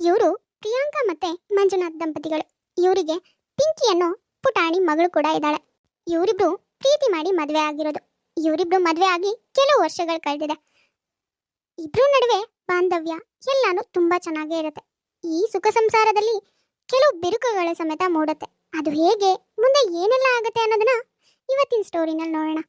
ಇವರು ಪ್ರಿಯಾಂಕಾ ಮತ್ತೆ ಮಂಜುನಾಥ್ ದಂಪತಿಗಳು. ಇವರಿಗೆ ಪಿಂಕಿ ಅನ್ನೋ ಪುಟಾಣಿ ಮಗಳು ಕೂಡ ಇದ್ದಾಳೆ. ಇವರಿಬ್ರು ಪ್ರೀತಿ ಮಾಡಿ ಮದುವೆ ಆಗಿರೋದು. ಇವರಿಬ್ರು ಮದುವೆ ಆಗಿ ಕೆಲವು ವರ್ಷಗಳು ಕಳೆದಿದೆ. ಇಬ್ರು ನಡುವೆ ಬಾಂಧವ್ಯ ಎಲ್ಲಾನು ತುಂಬಾ ಚೆನ್ನಾಗೇ ಇರುತ್ತೆ. ಈ ಸುಖ ಸಂಸಾರದಲ್ಲಿ ಕೆಲವು ಬಿರುಕುಗಳ ಸಮೇತ ಮೂಡುತ್ತೆ. ಅದು ಹೇಗೆ, ಮುಂದೆ ಏನೆಲ್ಲ ಆಗುತ್ತೆ ಅನ್ನೋದನ್ನ ಇವತ್ತಿನ ಸ್ಟೋರಿನಲ್ಲಿ ನೋಡೋಣ.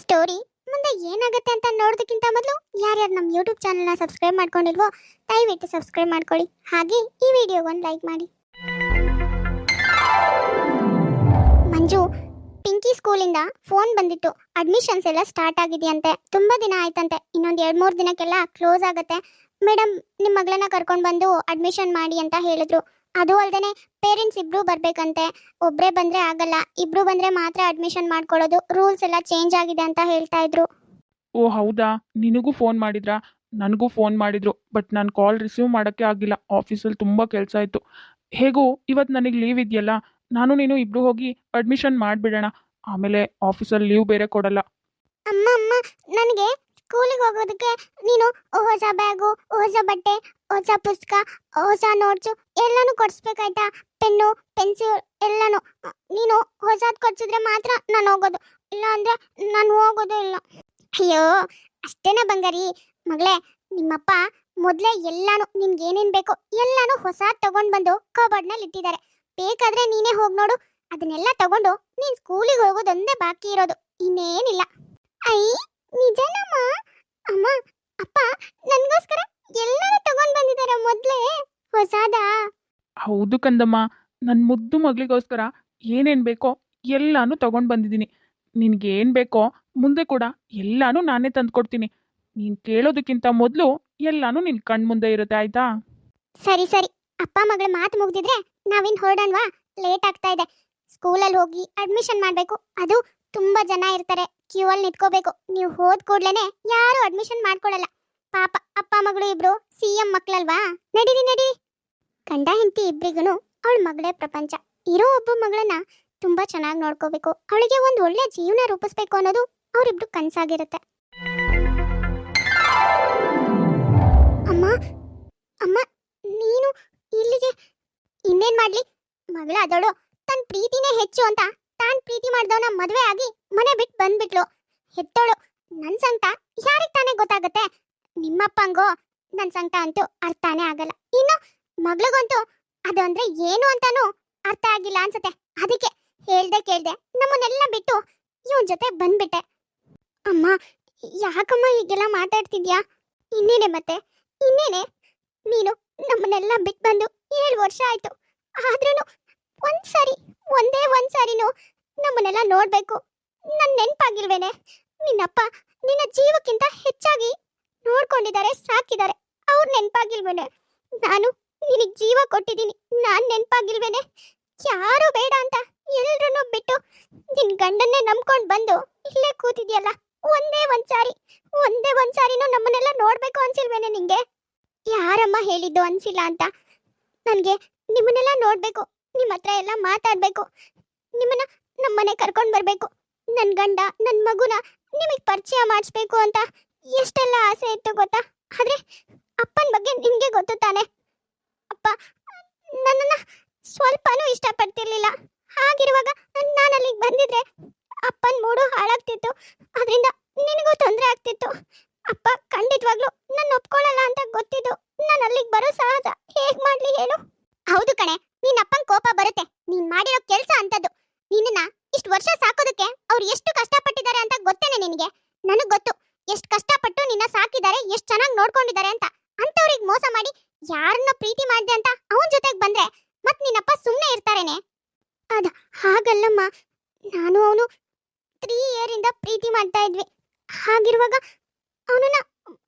ಸ್ಟೋರಿ ಮುಂದೆ ಏನಾಗುತ್ತೆ ಅಂತ ನೋಡೋದಕ್ಕಿಂತ ಮೊದಲು ಯಾರ್ಯಾರು ನಮ್ಮ ಯೂಟ್ಯೂಬ್ ಚಾನಲ್ನ ಸಬ್ಸ್ಕ್ರೈಬ್ ಮಾಡ್ಕೊಂಡಿಲ್ವೋ ದಯವಿಟ್ಟು ಸಬ್ಸ್ಕ್ರೈಬ್ ಮಾಡ್ಕೊಳ್ಳಿ. ಹಾಗೆ ಈ ವಿಡಿಯೋಗೊಂದು ಲೈಕ್ ಮಾಡಿ. ಮಂಜು, ಪಿಂಕಿ ಸ್ಕೂಲಿಂದ ಫೋನ್ ಬಂದಿತ್ತು. ಅಡ್ಮಿಷನ್ಸ್ ಎಲ್ಲ ಸ್ಟಾರ್ಟ್ ಆಗಿದೆಯಂತೆ. ತುಂಬ ದಿನ ಆಯ್ತಂತೆ. ಇನ್ನೊಂದು ಎರಡು ಮೂರು ದಿನಕ್ಕೆಲ್ಲ ಕ್ಲೋಸ್ ಆಗುತ್ತೆ. ಮೇಡಮ್ ನಿಮ್ಮ ಮಗಳನ್ನ ಕರ್ಕೊಂಡು ಬಂದು ಅಡ್ಮಿಷನ್ ಮಾಡಿ ಅಂತ ಹೇಳಿದ್ರು. ಅದು ಅಲ್ಲದೆ ಪೇರೆಂಟ್ಸ್ ಇಬ್ರು ಬರ್ಬೇಕಂತೆ. ಒಬ್ಬರೇ ಬಂದರೆ ಆಗಲ್ಲ. ಇಬ್ರು ಬಂದರೆ ಮಾತ್ರ ಅಡ್ಮಿಷನ್ ಮಾಡ್ಕೊಳ್ಳೋದು. ರೂಲ್ಸ್ ಎಲ್ಲ ಚೇಂಜ್ ಆಗಿದೆ ಅಂತ ಹೇಳ್ತಾ ಇದ್ರು. ಓ ಹೌದಾ? ನಿನಗೂ ಫೋನ್ ಮಾಡಿದ್ರಾ? ನನಗೂ ಫೋನ್ ಮಾಡಿದ್ರು. ಬಟ್ ನಾನು ಕಾಲ್ ರಿಸೀವ್ ಮಾಡೋಕ್ಕೆ ಆಗಿಲ್ಲ. ಆಫೀಸಲ್ಲಿ ತುಂಬ ಕೆಲಸ ಇತ್ತು. ಹೇಗೂ ಇವತ್ತು ನನಗೆ ಲೀವ್ ಇದೆಯಲ್ಲ? ನಾನು ನೀನು ಇಬ್ರು ಹೋಗಿ ಅಡ್ಮಿಷನ್ ಮಾಡಿಬಿಡೋಣ. ಆಮೇಲೆ ಆಫೀಸಲ್ಲಿ ಲೀವ್ ಬೇರೆ ಕೊಡಲ್ಲ. ಅಮ್ಮ ಅಮ್ಮ ನನಗೆ ಸ್ಕೂಲಿಗೆ ಹೋಗೋದಕ್ಕೆ ನೀನು ಹೊಸ ಬ್ಯಾಗು, ಹೊಸ ಬಟ್ಟೆ, ಹೊಸ ಪುಸ್ತಕ, ಹೊಸ ನೋಟ್ಸು ಎಲ್ಲಾನು ಕೊಡಿಸ್ಬೇಕಾಯ್ತಾ? ಪೆನ್ನು, ಪೆನ್ಸಿಲ್ ಎಲ್ಲಾನು. ನೀನು ಹೊಸದು ಕೊಡ್ಸಿದ್ರೆ ಮಾತ್ರ ನಾನು ಹೋಗೋದು. ಇಲ್ಲ ಅಂದರೆ ನಾನು ಹೋಗೋದು ಇಲ್ಲ. ಅಯ್ಯೋ, ಅಷ್ಟೇನಾ ಬಂಗಾರಿ. ಮಗಳೇ, ನಿಮ್ಮಪ್ಪ ಮೊದಲೇ ಎಲ್ಲಾನು ನಿನ್ಗೆ ಏನೇನು ಬೇಕು ಎಲ್ಲಾನು ಹೊಸ ತಗೊಂಡ್ ಬಂದು ಕಬೋರ್ಡ್ನಲ್ಲಿ ಇಟ್ಟಿದ್ದಾರೆ. ಬೇಕಾದ್ರೆ ನೀನೇ ಹೋಗಿ ನೋಡು. ಅದನ್ನೆಲ್ಲ ತಗೊಂಡು ನೀನು ಸ್ಕೂಲಿಗೆ ಹೋಗೋದೊಂದೇ ಬಾಕಿ ಇರೋದು. ಇನ್ನೇನಿಲ್ಲ. ಐ ನಿಜನಮ್ಮ? ಅಮ್ಮ ಅಪ್ಪ ನನಗೋಸ್ಕರ ಎಲ್ಲರೂ ತಗೊಂಡ್ ಬಂದಿದ್ದಾರೆ ಮೊದ್ಲೇ. ಹೊಸಾದ? ಹೌದು ಕಂದಮ್ಮ. ನನ್ನ ಮುದ್ದು ಮಗಳಿಗೋಸ್ಕರ ಏನೇನು ಬೇಕೋ ಎಲ್ಲಾನು ತಗೊಂಡು ಬಂದಿದ್ದೀನಿ ಏನ್ ಬೇಕೋ ಮುಂದೆ ಕೂಡ ಎಲ್ಲಾನು ನಾನೇ ತಂದ್ಕೊಡ್ತೀನಿ. ನೀನು ಕೇಳೋದಕ್ಕಿಂತ ಮೊದಲು ಎಲ್ಲಾನು ಕಣ್ಣ ಮುಂದೆ ಇರುತ್ತೆ ಆಯ್ತಾ? ಸರಿ ಸರಿ. ಅಪ್ಪ ಮಗಳ ಮಾತು ಮುಗ್ದಿದ್ರೆ ನಾವಿನ್ ಹೊರಡನ್ವಾ ಲೇಟ್ ಆಗ್ತಾ ಇದೆ. ಸ್ಕೂಲಲ್ಲಿ ಹೋಗಿ ಅಡ್ಮಿಷನ್ ಮಾಡಬೇಕು. ಅದು ತುಂಬಾ ಜನ ಇರ್ತಾರೆ. ಕ್ಯೂ ಅಲ್ಲಿ ನಿಂತ್ಕೋಬೇಕು. ನೀವು ಹೋದ ಕೂಡ್ಲೇನೆ ಯಾರು ಅಡ್ಮಿಷನ್ ಮಾಡ್ಕೊಳಲ್ಲ ಪಾಪ ಅಪ್ಪ, ಮಗಳು ಇಬ್ರು ಸಿ ಎಂ ಮಕ್ಳಲ್ವಾ? ನಡೀರಿ ನಡೀರಿ. ಗಂಡ, ಹೆಂಡತಿ ಇಬ್ರಿಗೂ ಅವಳ ಮಗಳೇ ಪ್ರಪಂಚ. ಇರೋ ಒಬ್ಬ ಮಗಳನ್ನ ತುಂಬಾ ಚೆನ್ನಾಗಿ ನೋಡ್ಕೋಬೇಕು. ಅವಳಿಗೆ ಒಂದು ಒಳ್ಳೆ ಜೀವನ ರೂಪಿಸ್ಬೇಕು ಅನ್ನೋದು ಅವರಿಬ್ರು ಕನ್ಸಾಗಿರುತ್ತೆ. ಅಮ್ಮ ಅಮ್ಮ, ನೀನು ಇಲ್ಲಿಗೆ ಇನ್ನೇನ್ ಮಾಡ್ಲಿ? ಮಗಳ ಅದಳು ತನ್ನ ಪ್ರೀತಿನೇ ಹೆಚ್ಚು ಅಂತ ತಾನ್ ಪ್ರೀತಿ ಮಾಡ್ದವನ ಮದ್ವೆ ಆಗಿ ಮನೆ ಬಿಟ್ಟು ಬಂದ್ಬಿಟ್ಲು. ಹೆತ್ತೋಳು, ನನ್ ಸಂಕಟ ಯಾರಿಗ್ ತಾನೇ ಗೊತ್ತಾಗತ್ತೆ? ನಿಮ್ಮಪ್ಪಂಗೋ ನನ್ ಸಂಕಟ ಅಂತೂ ಅರ್ಥಾನೇ ಆಗಲ್ಲ. ಇನ್ನು ಮಗಳಿಗಂತೂ ಅದು ಅಂದ್ರೆ ಏನು ಅಂತಾನೂ ಅರ್ಥ ಆಗಿಲ್ಲ ಅನ್ಸುತ್ತೆ. ಅದಕ್ಕೆ ಹೇಳ್ದೆ ಕೇಳ್ದೆ ನಮ್ಮನ್ನೆಲ್ಲ ಬಿಟ್ಟು ಇವನ್ ಜೊತೆ ಬಂದ್ಬಿಟ್ಟೆ. ಅಮ್ಮ, ಯಾಕಮ್ಮ ಹೀಗೆಲ್ಲ ಮಾತಾಡ್ತಿದ್ಯಾ? ಇನ್ನೇನೆ ಮತ್ತೆ. ಇನ್ನೇನೆ? ನೀನು ನಮ್ಮನ್ನೆಲ್ಲ ಬಿಟ್ಟು ಬಂದು ಏಳು ವರ್ಷ ಆಯ್ತು. ಆದ್ರೂ ಒಂದ್ಸರಿ, ಒಂದೇ ಒಂದ್ಸಾರಿನೂ ನಮ್ಮನ್ನೆಲ್ಲ ನೋಡ್ಬೇಕು. ನನ್ ನೆನ್ಪಾಗಿಲ್ವೇನೆ? ನಿನ್ನಪ್ಪ ನಿನ್ನ ಜೀವಕ್ಕಿಂತ ಹೆಚ್ಚಾಗಿ ನೋಡ್ಕೊಂಡಿದ್ದಾರೆ, ಸಾಕಿದ್ದಾರೆ. ಅವ್ರು ನೆನ್ಪಾಗಿಲ್ವೇನೆ? ನಾನು ನಿನಗ್ ಜೀವ ಕೊಟ್ಟಿದ್ದೀನಿ. ನಾನ್ ನೆನ್ಪಾಗಿಲ್ವೇನೆ? ಯಾರು ಬೇಡ ಅಂತ ಎಲ್ರನ್ನೂ ಬಿಟ್ಟು ನಿನ್ ಗಂಡನ್ನೇ ನಂಬ್ಕೊಂಡ್ ಬಂದು ಇಲ್ಲೇ ಕೂತಿದ್ಯಲ್ಲ? ಒಂದೇ ಒಂದ್ಸಾರಿ, ಒಂದೇ ಒಂದ್ಸಾರಿನೂ ನಮ್ಮನ್ನೆಲ್ಲ ನೋಡ್ಬೇಕು ಅನ್ಸಿಲ್ವೇನೆ ನಿಂಗೆ? ಯಾರಮ್ಮ ಹೇಳಿದ್ದು ಅನ್ಸಿಲ್ಲ ಅಂತ? ನನಗೆ ನಿಮ್ಮನ್ನೆಲ್ಲ ನೋಡ್ಬೇಕು ನಿಮ್ಮ ಹತ್ರ ಎಲ್ಲ ಮಾತಾಡ್ಬೇಕು. ನಿಮ್ಮನ್ನ ನಮ್ಮನೆ ಕರ್ಕೊಂಡು ಬರಬೇಕು. ನನ್ನ ಗಂಡ ನನ್ನ ಮಗುನ ನಿಮಗೆ ಪರಿಚಯ ಮಾಡಿಸ್ಬೇಕು ಅಂತ ಎಷ್ಟೆಲ್ಲ ಆಸೆ ಇತ್ತು ಗೊತ್ತಾ? ಆದ್ರೆ ಅಪ್ಪನ ಬಗ್ಗೆ ನಿಮಗೆ ಗೊತ್ತು ತಾನೆ. ಅಪ್ಪ, ನನ್ನನ್ನು ಸ್ವಲ್ಪನೂ ಇಷ್ಟಪಡ್ತಿರ್ಲಿಲ್ಲ. ಹಾಗಿರುವಾಗ ನಾನು ಅಲ್ಲಿಗೆ ಬಂದಿದ್ರೆ ಅಪ್ಪನ ಮೂಡು ಹಾಳಾಗ್ತಿತ್ತು. ಅದರಿಂದ ನಿನಗೂ ತೊಂದರೆ ಆಗ್ತಿತ್ತು. ಅಪ್ಪ ಖಂಡಿತವಾಗ್ಲೂ ನನ್ನ ಒಪ್ಕೊಳ್ಳಲ್ಲ ಅಂತ ಗೊತ್ತಿದ್ದು ನಾನು ಅಲ್ಲಿಗೆ ಬರೋ ಸಹಜ. ಹೇಗೆ ಮಾಡ್ಲಿ ಹೇಳು? ಹೌದು ಕಣೆ ನಿನ್ನ ಅಪ್ಪನ್ ಕೋಪ ಬರುತ್ತೆ. ನೀನ್ ಮಾಡಿರೋ ಕೆಲಸ ಅಂತದ್ದು. ನಿನ್ನ ಇಷ್ಟು ವರ್ಷ ಸಾಕೋದಕ್ಕೆ ಅವ್ರು ಎಷ್ಟು ಕಷ್ಟಪಟ್ಟಿದ್ದಾರೆ ಅಂತ ಗೊತ್ತೇನೆ ನಿನಗೆ? ನನಗೆ ಗೊತ್ತು. ಎಷ್ಟು ಕಷ್ಟಪಟ್ಟು ನಿನ್ನ ಸಾಕಿದ್ದಾರೆ, ಎಷ್ಟು ಚೆನ್ನಾಗಿ ನೋಡ್ಕೊಂಡಿದ್ದಾರೆ ಅಂತ. ಅಂತವ್ರಿಗೆ ಮೋಸ ಮಾಡಿ ಯಾರನ್ನ ಪ್ರೀತಿ ಮಾಡಿದೆ ಅಂತ ಅವನ ಜೊತೆಗೆ ಬಂದ್ರೆ ಮತ್ತೆ ನಿನ್ನಪ್ಪ ಸುಮ್ಮನೆ ಇರ್ತಾರೇನೆ? ಅದ ಹಾಗಲ್ಲಮ್ಮ. ನಾನು ಅವನು ತ್ರೀ ಇಯರ್ ಇಂದ ಪ್ರೀತಿ ಮಾಡ್ತಾ ಇದ್ವಿ. ಹಾಗಿರುವಾಗ ಅವನನ್ನ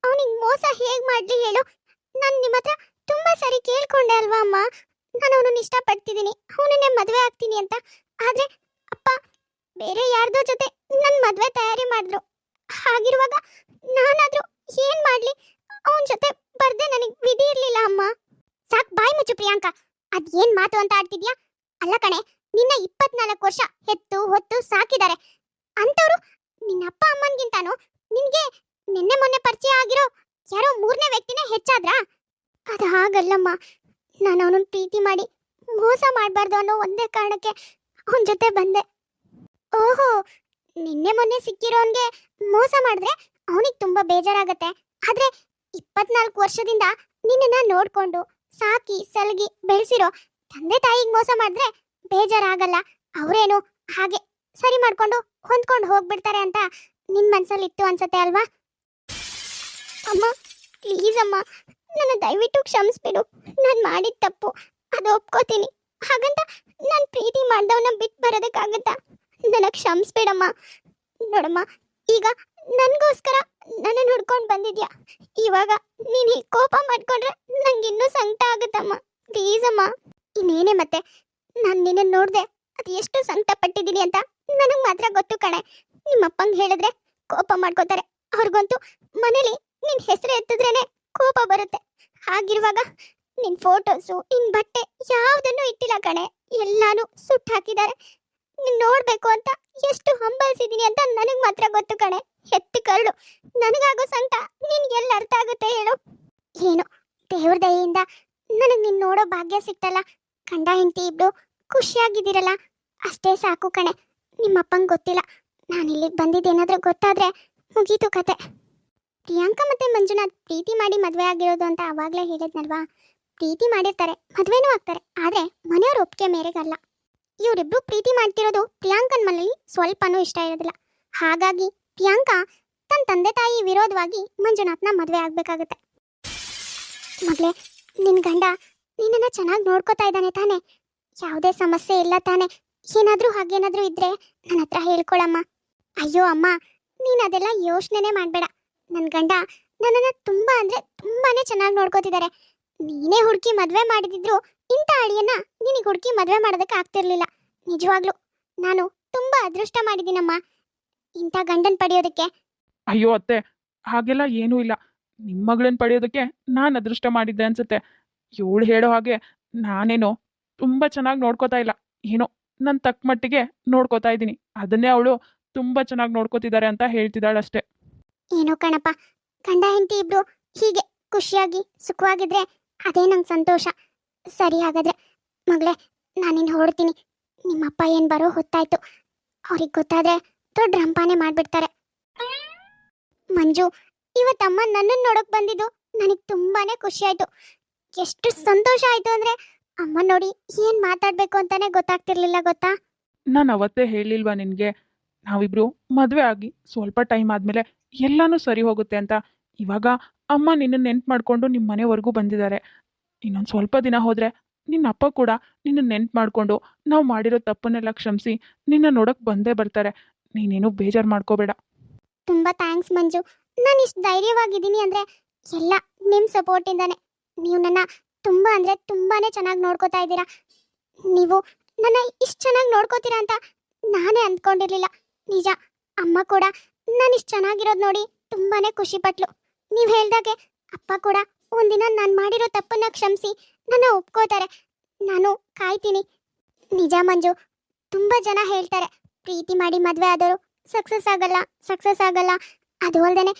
ಅವನಿಗೆ ಮೋಸ ಹೇಗ್ ಮಾಡ್ಲಿ ಹೇಳು? ನಾನು ನಿಮ್ಮ ಹತ್ರ ತುಂಬಾ ಸರಿ ಕೇಳ್ಕೊಂಡೆ ಅಲ್ವಾ ಅಮ್ಮ? ನಾನು ಅವನನ್ನ ಇಷ್ಟಪಡ್ತಿದ್ದೀನಿ. ಅವನನ್ನೇ ಮದುವೆ ಆಗ್ತೀನಿ ಅಂತ. ಆದ್ರೆ ಅಪ್ಪ ಬೇರೆ ಯಾರ್ದೋ ಜೊತೆ ನನ್ನ ಮದುವೆ ತಯಾರಿ ಮಾಡಿದ್ರು. ಹಾಗಿರುವಾಗ ನಾನಾದ್ರೂ ಏನ್ ಮಾಡ್ಲಿ? ಅವನ್ ಜೊತೆ ಬರ್ದೆ ನನಗೆ ವಿಧಿ ಇರ್ಲಿಲ್ಲ ಅಮ್ಮ. ಸಾಕ್ ಬಾಯ್ ಮುಚ್ಚು ಪ್ರಿಯಾಂಕಾ. ಅದ್ ಏನ್ ಮಾತು ಅಂತ ಆಡ್ತಿದ್ಯಾ? ಅಲ್ಲ ಕಣೆ, ನಿನ್ನ ಇಪ್ಪತ್ನಾಲ್ಕು ವರ್ಷ ಹೆತ್ತು ಹೊತ್ತು ಸಾಕಿದ್ದಾರೆ ಅಂತವ್ರು ನಿನ್ನ ಅಪ್ಪ ಅಮ್ಮನ್ಗಿಂತಾನು ನಿನ್ಗೆ ನಿನ್ನೆ ಮೊನ್ನೆ ಪರಿಚಯ ಆಗಿರೋ ಯಾರೋ ಮೂರನೇ ವ್ಯಕ್ತಿನೇ ಹೆಚ್ಚಾದ್ರಾ? ಅದು ಹಾಗಲ್ಲಮ್ಮ ನಾನು ಅವನನ್ನ ಪ್ರೀತಿ ಮಾಡಿ ಮೋಸ ಮಾಡಬಾರ್ದು ಅನ್ನೋ ಒಂದೇ ಕಾರಣಕ್ಕೆ ಅವನ ಜೊತೆ ಬಂದೆ. ಓಹೋ, ನಿನ್ನೆ ಮೊನ್ನೆ ಸಿಕ್ಕಿರೋನ್ಗೆ ಮೋಸ ಮಾಡಿದ್ರೆ ಅವನಿಗೆ ತುಂಬಾ ಬೇಜಾರಾಗತ್ತೆ. ಆದ್ರೆ ಇಪ್ಪತ್ನಾಲ್ಕು ವರ್ಷದಿಂದ ನಿನ್ನನ್ನ ನೋಡ್ಕೊಂಡು ಸಾಕಿ, ಸಲಗಿ ಬೆಳೆಸಿರೋ ತಂದೆ ತಾಯಿಗೆ ಮೋಸ ಮಾಡಿದ್ರೆ ಬೇಜಾರಾಗಲ್ಲ. ಅವರೇನು ಹಾಗೆ ಸರಿ ಮಾಡ್ಕೊಂಡು ಹೊಂದ್ಕೊಂಡು ಹೋಗ್ಬಿಡ್ತಾರೆ ಅಂತ ನಿನ್ ಮನ್ಸಲ್ಲಿ ಇತ್ತು ಅನ್ಸತ್ತೆ ಅಲ್ವಾ? ಅಮ್ಮ, ಪ್ಲೀಸ್ ಅಮ್ಮ, ನನ್ನ ದಯವಿಟ್ಟು ಕ್ಷಮಿಸ್ಬಿಡು. ನಾನು ಮಾಡಿದ ತಪ್ಪು. ಅದು ಒಪ್ಕೋತೀನಿ. ಹಾಗಂತ ನಾನು ಪ್ರೀತಿ ಮಾಡ್ದವನ್ನ ಬಿಟ್ಟು ಬರೋದಕ್ಕಾಗತ್ತಾ? ನನಗೆ ಕ್ಷಮಿಸ್ಬೇಡಮ್ಮ. ನೋಡಮ್ಮ, ಈಗ ನನಗೋಸ್ಕರ ನನ್ನ ಹುಡ್ಕೊಂಡು ಬಂದಿದ್ಯಾ? ಇವಾಗ ನೀನು ಈ ಕೋಪ ಮಾಡ್ಕೊಂಡ್ರೆ ನಂಗೆ ಇನ್ನೂ ಸಂಕಟ ಆಗುತ್ತಮ್ಮ. ಪ್ಲೀಸ್ ಅಮ್ಮ ಇನ್ನೇನೆ ಮತ್ತೆ, ನಾನು ನಿನ್ನ ನೋಡಿದೆ, ಅದು ಎಷ್ಟು ಸಂಕಟ ಪಟ್ಟಿದ್ದೀನಿ ಅಂತ ನನಗೆ ಮಾತ್ರ ಗೊತ್ತು ಕಣೆ. ನಿಮ್ಮಪ್ಪಂಗೆ ಹೇಳಿದ್ರೆ ಕೋಪ ಮಾಡ್ಕೋತಾರೆ. ಅವ್ರಿಗಂತೂ ಮನೇಲಿ ನಿನ್ನ ಹೆಸರು ಎತ್ತಿದ್ರೇನೆ ಕೋಪ ಬರುತ್ತೆ. ಹಾಗಿರುವಾಗ ನಿನ್ನ ಫೋಟೋಸು ನಿನ್ ಬಟ್ಟೆ ಯಾವುದನ್ನು ಇಟ್ಟಿಲ್ಲ ಕಣೆ. ಎಲ್ಲಾನು ಸುಟ್ಟು ಹಾಕಿದ್ದಾರೆ. ನಿನ್ ನೋಡ್ಬೇಕು ಅಂತ ಎಷ್ಟು ಹಂಬಲಿಸಿದೀನಿ ಅಂತ ನನಗೆ ಮಾತ್ರ ಗೊತ್ತು ಕಣೆ. ಎತ್ತು ಕರಡು. ನನಗಾಗೋ ಸಂಕಟ ನಿನ್ಗೆಲ್ಲ ಅರ್ಥ ಆಗುತ್ತೆ ಹೇಳು. ಏನು? ದೇವ್ರ ದಯೆಯಿಂದ ನನಗೆ ನಿನ್ ನೋಡೋ ಭಾಗ್ಯ ಸಿಕ್ತಲ್ಲ. ಕಂಡ ಹೆಂಡತಿ ಇಬ್ರು ಖುಷಿಯಾಗಿದ್ದೀರಲ್ಲ. ಅಷ್ಟೇ ಸಾಕು ಕಣೆ. ನಿಮ್ಮಪ್ಪಂಗೆ ಗೊತ್ತಿಲ್ಲ. ನಾನು ಇಲ್ಲಿಗೆ ಬಂದಿದ್ದೇನಾದ್ರೂ ಗೊತ್ತಾದ್ರೆ ಮುಗೀತು ಕತೆ. ಪ್ರಿಯಾಂಕಾ ಮತ್ತೆ ಮಂಜುನಾಥ್ ಪ್ರೀತಿ ಮಾಡಿ ಮದುವೆ ಆಗಿರೋದು ಅಂತ ಅವಾಗಲೇ ಹೇಳಿದ್ನಲ್ವಾ? ಪ್ರೀತಿ ಮಾಡಿರ್ತಾರೆ, ಮದುವೆನೂ ಆಗ್ತಾರೆ. ಆದರೆ ಮನೆಯವ್ರ ಒಪ್ಪಿಗೆ ಮೇರೆಗಲ್ಲ. ಇವರಿಬ್ರು ಪ್ರೀತಿ ಮಾಡ್ತಿರೋದು ಪ್ರಿಯಾಂಕನ್ ಮನೆಯಲ್ಲಿ ಸ್ವಲ್ಪನೂ ಇಷ್ಟ ಇರೋದಿಲ್ಲ. ಹಾಗಾಗಿ ಪ್ರಿಯಾಂಕಾ ತನ್ನ ತಂದೆ ತಾಯಿ ವಿರೋಧವಾಗಿ ಮಂಜುನಾಥ್ನ ಮದುವೆ ಆಗಬೇಕಾಗುತ್ತೆ. ಮೊದಲೇ ನಿನ್ ಗಂಡ ನಿನ್ನನ್ನ ಚೆನ್ನಾಗಿ ನೋಡ್ಕೋತಾ ಇದ್ದಾನೆ ತಾನೆ. ಯಾವುದೇ ಸಮಸ್ಯೆ ಇಲ್ಲ ತಾನೆ. ಏನಾದರೂ ಹಾಗೇನಾದರೂ ಇದ್ರೆ ನನ್ನ ಹತ್ರ ಹೇಳ್ಕೊಳಮ್ಮ. ಅಯ್ಯೋ ಅಮ್ಮ, ನೀನು ಅದೆಲ್ಲ ಯೋಚನೆನೇ ಮಾಡಬೇಡ. ನನ್ನ ಗಂಡ ನನ್ನನ್ನ ತುಂಬಾ ಅಂದ್ರೆ ತುಂಬಾನೇ ಚೆನ್ನಾಗಿ ನೋಡ್ಕೋತಿದ್ದಾರೆ ನೀನೇ ಹುಡುಕಿ ಮದುವೆ ಮಾಡಿದಿದ್ರು ಇಂಥ ಅಳಿಯನ್ನ ನಿನಗೆ ಹುಡುಕಿ ಮದುವೆ ಮಾಡೋದಕ್ಕೆ ಆಗ್ತಿರ್ಲಿಲ್ಲ. ನಿಜವಾಗ್ಲು ನಾನು ತುಂಬಾ ಅದೃಷ್ಟ ಮಾಡಿದ್ದೀನಮ್ಮ. ಇಂಥ ಗಂಡನ್ ಪಡೆಯೋದಕ್ಕೆ. ಅಯ್ಯೋ ಅತ್ತೆ ಹಾಗೆಲ್ಲ ಏನೂ ಇಲ್ಲ. ನಿಮ್ಮ ಮಗಳನ್ನ ಪಡೆಯೋದಕ್ಕೆ ನಾನು ಅದೃಷ್ಟ ಮಾಡಿದ್ದೆ ಅನ್ಸುತ್ತೆ. ಇವಳು ಹೇಳೋ ಹಾಗೆ ನಾನೇನೋ ತುಂಬ ಚೆನ್ನಾಗಿ ನೋಡ್ಕೋತಾ ಇಲ್ಲ. ಏನೋ ನನ್ನ ತಕ್ಕ ಮಟ್ಟಿಗೆ ನೋಡ್ಕೋತಾ ಇದ್ದೀನಿ. ಅದನ್ನೇ ಅವಳು ತುಂಬ ಚೆನ್ನಾಗಿ ನೋಡ್ಕೋತಿದ್ದಾರೆ ಅಂತ ಹೇಳ್ತಿದ್ದಾಳೆ ಅಷ್ಟೇ ಏನೋ ಕಣಪ್ಪ ಗಂಡ ಹೆಂಡತಿ ಇಬ್ರು ಹೀಗೆ ಖುಷಿಯಾಗಿ ಸುಖವಾಗಿದ್ರೆ ಅದೇ ನಂಗೆ ಸಂತೋಷ. ಸರಿ ಹಾಗಾದ್ರೆ, ಮಗಳೇ ನಾನಿನ್ ಹೊರಡ್ತೀನಿ. ನಿಮ್ಮಪ್ಪ ಏನು ಬರೋ ಹೊತ್ತಾಯ್ತು. ಅವ್ರಿಗೆ ಗೊತ್ತಾದ್ರೆ ದೊಡ್ಡ ರಂಪಾನೆ ಮಾಡ್ಬಿಡ್ತಾರೆ. ಮಂಜು ಇವತ್ತಮ್ಮ ನನ್ನನ್ನು ನೋಡಕ್ ಬಂದಿದ್ದು ನನಗೆ ತುಂಬಾನೇ ಖುಷಿ ಆಯ್ತು. ಎಷ್ಟು ಸಂತೋಷ ಆಯ್ತು ಅಂದ್ರೆ ಅಮ್ಮ ನೋಡಿ ಏನು ಮಾತಾಡ್ಬೇಕು ಅಂತಾನೆ ಗೊತ್ತಾಗ್ತಿರ್ಲಿಲ್ಲ, ಗೊತ್ತಾ? ನಾನು ಅವತ್ತೇ ಹೇಳಿಲ್ವಾ ನಿನಗೆ? ನಾವಿಬ್ರು ಮದುವೆ ಆಗಿ ಸ್ವಲ್ಪ ಟೈಮ್ ಆದಮೇಲೆ ಎಲ್ಲನೂ ಸರಿ ಹೋಗುತ್ತೆ ಅಂತ ಇವಾಗ ಅಮ್ಮ ನಿನ್ನ ನೆನ್ಪು ಮಾಡಿಕೊಂಡು ನಿಮ್ಮ ಮನೆವರೆಗೂ ಬಂದಿದ್ದಾರೆ. ಇನ್ನೊಂದು ಸ್ವಲ್ಪ ದಿನ ಹೋದರೆ ನಿನ್ನ ಅಪ್ಪ ಕೂಡ ನಿನ್ನ ನೆನ್ಪು ಮಾಡಿಕೊಂಡು ನಾವು ಮಾಡಿರೋ ತಪ್ಪನ್ನೆಲ್ಲ ಕ್ಷಮಿಸಿ ನಿನ್ನ ನೋಡೋಕೆ ಬಂದೇ ಬರ್ತಾರೆ. ನೀನೇನು ಬೇಜಾರು ಮಾಡ್ಕೋಬೇಡ. ತುಂಬ ಥ್ಯಾಂಕ್ಸ್ ಮಂಜು. ನಾನು ಇಷ್ಟು ಧೈರ್ಯವಾಗಿದ್ದೀನಿ ಅಂದರೆ ಎಲ್ಲ ನಿಮ್ಮ ಸಪೋರ್ಟಿಂದಾನೆ. ನೀವು ನನ್ನ ತುಂಬ ಅಂದರೆ ತುಂಬಾ ಚೆನ್ನಾಗಿ ನೋಡ್ಕೋತಾ ಇದ್ದೀರಾ. ನೀವು ನನ್ನ ಇಷ್ಟು ಚೆನ್ನಾಗಿ ನೋಡ್ಕೋತೀರಾ ಅಂತ ನಾನೇ ಅಂದ್ಕೊಂಡಿರಲಿಲ್ಲ. ನಿಜ, ಅಮ್ಮ ಕೂಡ ನಾನು ಇಷ್ಟು ಚೆನ್ನಾಗಿರೋದು ನೋಡಿ ತುಂಬಾ ಖುಷಿ ಪಟ್ಲು. ನೀವು ಹೇಳ್ದಾಗೆ ಅಪ್ಪ ಕೂಡ ಒಂದಿನ ನಾನು ಮಾಡಿರೋ ತಪ್ಪನ್ನ ಕ್ಷಮಿಸಿ ನನ್ನ ಒಪ್ಕೋತಾರೆ. ನಾನು ಕಾಯ್ತೀನಿ. ನಿಜ ಮಂಜು, ತುಂಬಾ ಜನ ಹೇಳ್ತಾರೆ, ಪ್ರೀತಿ ಮಾಡಿ ಮದುವೆ ಆದವರು ಸಕ್ಸಸ್ ಆಗಲ್ಲ ಸಕ್ಸಸ್ ಆಗಲ್ಲ. ಅದು ಅಲ್ದೇನೆ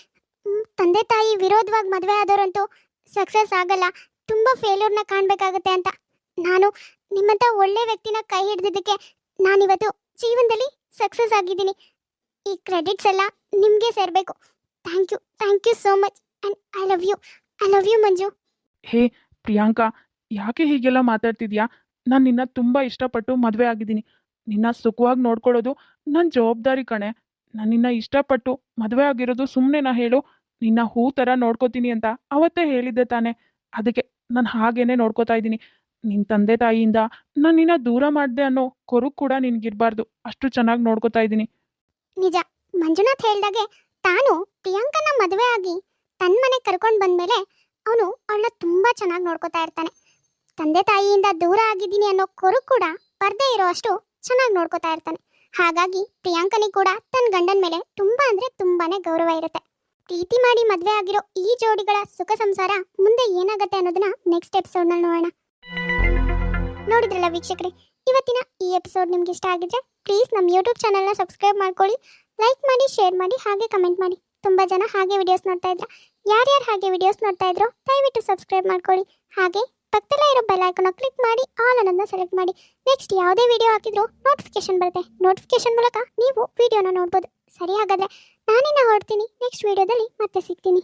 ತಂದೆ ತಾಯಿ ವಿರೋಧವಾಗಿ ಮದುವೆ ಆದವರಂತೂ ಸಕ್ಸಸ್ ಆಗಲ್ಲ, ತುಂಬ ಫೇಲ್ಯೂರ್ನ ಕಾಣಬೇಕಾಗುತ್ತೆ ಅಂತ. ನಾನು ನಿಮ್ಮಂತ ಒಳ್ಳೆ ವ್ಯಕ್ತಿನ ಕೈ ಹಿಡ್ದಿದ್ದಕ್ಕೆ ನಾನಿವತ್ತು ಜೀವನದಲ್ಲಿ ಸಕ್ಸಸ್ ಆಗಿದ್ದೀನಿ. ಈ ಕ್ರೆಡಿಟ್ಸ್ ಎಲ್ಲ ನಿಮಗೆ ಸೇರಬೇಕು. Thank you thank you so much and I love you I love you Manju hey Priyanka ಯಾಕೆ ಹೀಗೆಲ್ಲ ಮಾತಾಡ್ತಿದ್ಯಾ? ನಾನು ನಿನ್ನ ತುಂಬ ಇಷ್ಟಪಟ್ಟು ಮದುವೆ ಆಗಿದ್ದೀನಿ. ನಿನ್ನ ಸುಖವಾಗಿ ನೋಡ್ಕೊಳ್ಳೋದು ನನ್ನ ಜವಾಬ್ದಾರಿ ಕಣೆ. ನಾನು ನಿನ್ನ ಇಷ್ಟಪಟ್ಟು ಮದುವೆ ಆಗಿರೋದು ಸುಮ್ಮನೆ ಹೇಳು. ನಿನ್ನ ಹೂ ಥರ ನೋಡ್ಕೋತೀನಿ ಅಂತ ಅವತ್ತೇ ಹೇಳಿದ್ದೆ ತಾನೆ. ಅದಕ್ಕೆ ನಾನು ಹಾಗೇನೆ ನೋಡ್ಕೋತಾ ಇದ್ದೀನಿ. ನಿನ್ನ ತಂದೆ ತಾಯಿಯಿಂದ ನಾನು ನಿನ್ನ ದೂರ ಮಾಡಿದೆ ಅನ್ನೋ ಕೊರಗು ಕೂಡ ನಿನ್ಗಿರ್ಬಾರ್ದು. ಅಷ್ಟು ಚೆನ್ನಾಗಿ ನೋಡ್ಕೋತಾ ಇದ್ದೀನಿ. ನಿಜ. ಮಂಜುನಾಥ್ ಹೇಳ್ದಾಗೆ ತಾನು ಪ್ರಿಯಾಂಕನ ಮದುವೆ ಆಗಿ ತನ್ನ ಮನೆಗೆ ಕರ್ಕೊಂಡು ಬಂದ್ಮೇಲೆ ಅವನು ಅವಳನ್ನ ತುಂಬಾ ಚೆನ್ನಾಗಿ ನೋಡ್ಕೋತಾ ಇರ್ತಾನೆ. ತಂದೆ ತಾಯಿಯಿಂದ ದೂರ ಆಗಿದ್ದೀನಿ ಅನ್ನೋ ಕೊರು ಕೂಡ ಪರದೆ ಇರೋ ಅಷ್ಟು ಚೆನ್ನಾಗಿ ನೋಡ್ಕೋತಾ ಇರ್ತಾನೆ. ಹಾಗಾಗಿ ಪ್ರಿಯಾಂಕನಿಗೆ ಕೂಡ ತನ್ನ ಗಂಡನ ಮೇಲೆ ತುಂಬಾ ಅಂದ್ರೆ ತುಂಬಾನೇ ಗೌರವ ಇರುತ್ತೆ. ಪ್ರೀತಿ ಮಾಡಿ ಮದುವೆ ಆಗಿರೋ ಈ ಜೋಡಿಗಳ ಸುಖ ಸಂಸಾರ ಮುಂದೆ ಏನಾಗುತ್ತೆ ಅನ್ನೋದನ್ನ ನೆಕ್ಸ್ಟ್ ಎಪಿಸೋಡ್ನಲ್ಲಿ ನೋಡೋಣ. ನೋಡಿದ್ರಲ್ಲ ವೀಕ್ಷಕರೇ, ಇವತ್ತಿನ ಈ ಎಪಿಸೋಡ್ ನಿಮ್ಗೆ ಇಷ್ಟ ಆಗಿದ್ರೆ ಪ್ಲೀಸ್ ನಮ್ಮ ಯೂಟ್ಯೂಬ್ ಚಾನಲ್ನ ಸಬ್ಸ್ಕ್ರೈಬ್ ಮಾಡ್ಕೊಳ್ಳಿ. ಲೈಕ್ ಮಾಡಿ ಶೇರ್ ಮಾಡಿ, ಹಾಗೆ ಕಮೆಂಟ್ ಮಾಡಿ. ತುಂಬ ಜನ ಹಾಗೆ ವಿಡಿಯೋಸ್ ನೋಡ್ತಾ ಇದ್ರ. ಯಾರ್ಯಾರು ಹಾಗೆ ವಿಡಿಯೋಸ್ ನೋಡ್ತಾ ಇದ್ರು, ದಯವಿಟ್ಟು ಸಬ್ಸ್ಕ್ರೈಬ್ ಮಾಡ್ಕೊಳ್ಳಿ. ಹಾಗೆ ಪಕ್ಕದಲ್ಲೇ ಇರೋ ಬೆಲ್ ಕ್ಲಿಕ್ ಮಾಡಿ ಆಲ್ ಅನ್ನೋದನ್ನ ಸೆಲೆಕ್ಟ್ ಮಾಡಿ. ನೆಕ್ಸ್ಟ್ ಯಾವುದೇ ವಿಡಿಯೋ ಹಾಕಿದ್ರು ನೋಟಿಫಿಕೇಶನ್ ಬರುತ್ತೆ. ನೋಟಿಫಿಕೇಶನ್ ಮೂಲಕ ನೀವು ವಿಡಿಯೋನ ನೋಡ್ಬೋದು. ಸರಿ ಹಾಗಾದರೆ ನಾನಿನ್ನ ಹೊರಡ್ತೀನಿ. ನೆಕ್ಸ್ಟ್ ವಿಡಿಯೋದಲ್ಲಿ ಮತ್ತೆ ಸಿಗ್ತೀನಿ.